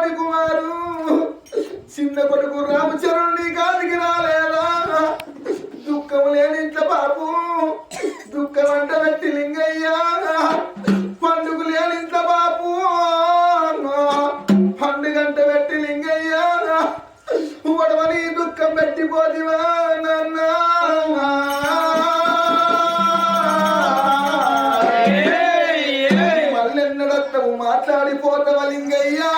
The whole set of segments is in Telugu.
తోటి కుమారు. చిన్న కొడుకు రామచరణుని కాదికి రాలేదా? దుఃఖం లేని ఇంట్లో బాబు. దుఃఖం అంట పెట్టి లింగయ్యా. పండుగ లేని ఇంట్లో బాబు. పండుగంట పెట్టి లింగయ్యా. ఉడవని దుఃఖం పెట్టిపోతివా నాన్న. మళ్ళెన్నడత్తవు మాట్లాడిపోతావా లింగయ్యా?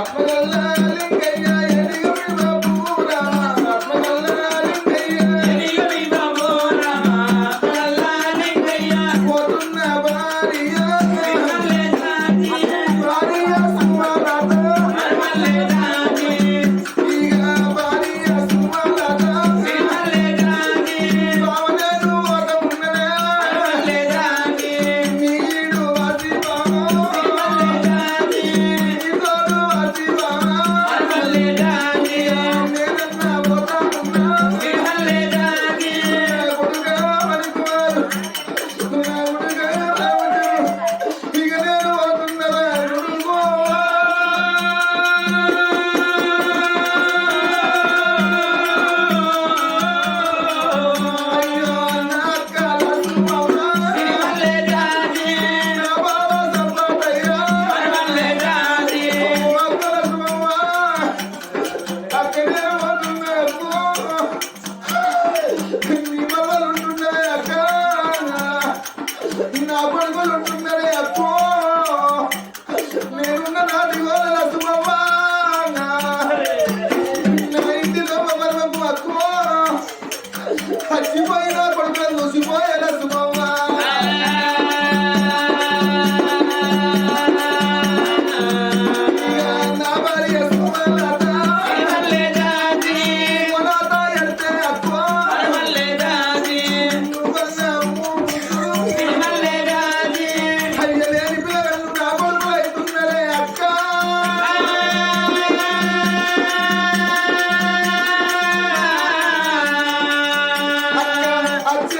আপনাদের చచ్చిపోయినా కొడుకులను చూసిపోయేలా సుమవ్వ నా భార్య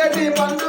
ready, man.